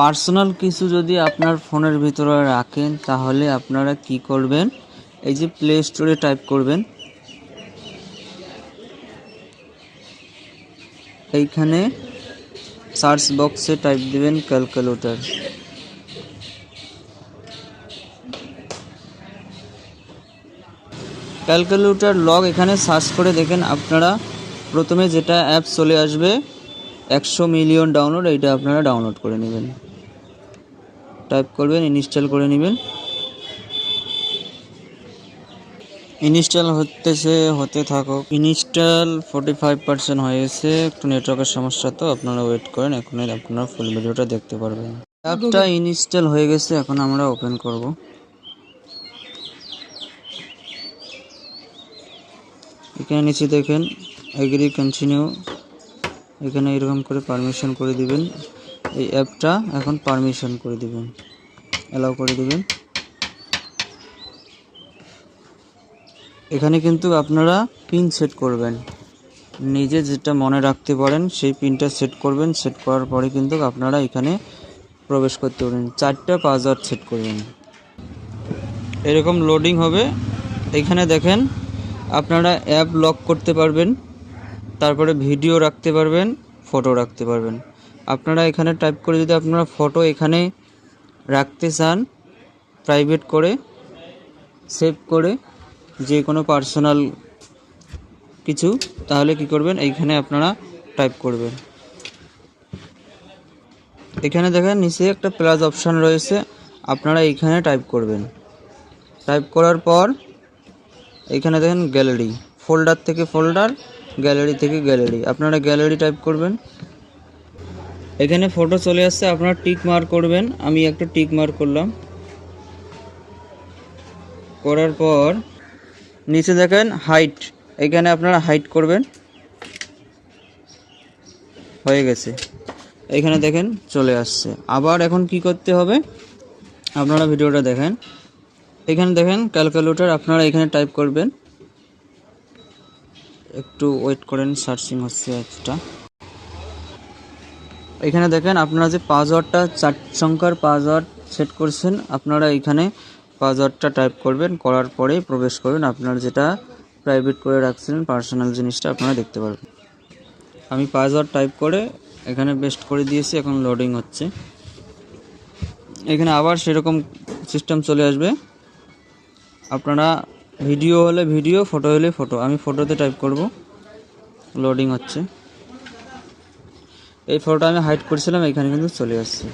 Personal কিছু যদি আপনার ফোনের ভিতরে রাখেন, তাহলে আপনারা কি করবেন? এই যে প্লে স্টোরে টাইপ করবেন। এইখানে সার্চ বক্সে টাইপ দিবেন ক্যালকুলেটর ক্যালকুলেটর লগ এখানে সার্চ করে দেখেন আপনারা প্রথমে যেটা অ্যাপ চলে আসবে, একশো মিলিয়ন ডাউনলোড এইটা আপনারা ডাউনলোড করে নেবেন। টাইপ করবেন ইনস্টল করে নেবেন। ইনস্টল হতেছে হতে থাকুক। ইনস্টল ফোর্টি ফাইভ পার্সেন্ট হয়েছে একটু নেটওয়ার্কের সমস্যা তো আপনারা ওয়েট করেন এখন আপনারা ফুল ভিডিওটা দেখতে পারবেন। অ্যাপটা ইনস্টল হয়ে গেছে এখন আমরা ওপেন করব। এখানে নিচে দেখেন এগ্রি কন্টিনিউ এখানে এরকম করে পারমিশন করে দিবেন। এই অ্যাপটা এখন পারমিশন করে দিবেন। অ্যালাউ করে দিবেন। এখানে কিন্তু আপনারা পিন সেট করবেন। নিজে যেটা মনে রাখতে পারেন, সেই পিনটা সেট করবেন। সেট করার পরে কিন্তু আপনারা এখানে প্রবেশ করতে পারেন চারটা পাসওয়ার্ড সেট করবেন। এরকম লোডিং হবে। এখানে দেখেন, আপনারা অ্যাপ লক করতে পারবেন, তারপরে ভিডিও রাখতে পারবেন ফটো রাখতে পারবেন। আপনারা এখানে টাইপ করে যদি আপনারা ফটো এখানে রাখতে চান প্রাইভেট করে সেভ করে যে কোনো পার্সোনাল কিছু, তাহলে কি করবেন? এইখানে আপনারা টাইপ করবেন। এখানে দেখেন, নিচে একটা প্লাস অপশান রয়েছে, আপনারা এইখানে টাইপ করবেন। টাইপ করার পর, এখানে দেখেন গ্যালারি ফোল্ডার থেকে ফোল্ডার গ্যালারি থেকে গ্যালারি আপনারা গ্যালারি টাইপ করবেন। এখানে ফটো চলে আসছে, আপনারা টিক মার্ক করবেন। আমি একটা টিক মার্ক করলাম। করার পর নিচে দেখেন হাইট এখানে আপনারা হাইট করবেন। হয়ে গেছে। এখানে দেখেন চলে আসছে। আবার এখন কি করতে হবে? আপনারা ভিডিওটা দেখেন। এখানে দেখেন ক্যালকুলেটর আপনারা এখানে টাইপ করবেন। একটু ওয়েট করেন সার্চিং হচ্ছে একটা। এখানে দেখেন আপনারা যে পাসওয়ার্ডটা চার সংখ্যার পাসওয়ার্ড সেট করছেন, আপনারা এখানে পাসওয়ার্ডটা টাইপ করবেন, করার পরেই প্রবেশ করবেন। আপনার যেটা প্রাইভেট করে রাখছিলেন পার্সোনাল জিনিসটা আপনারা দেখতে পারবেন। আমি পাসওয়ার্ড টাইপ করে এখানে বেস্ট করে দিয়েছি, এখন লোডিং হচ্ছে। এখানে আবার সেরকম সিস্টেম চলে আসবে। আপনারা ভিডিও হলে ভিডিও ফটো হলে ফটো আমি ফটোতে টাইপ করব। লোডিং হচ্ছে। এই ফটোটা আমি হাইড করেছিলাম এখানে কিন্তু চলে আসছে।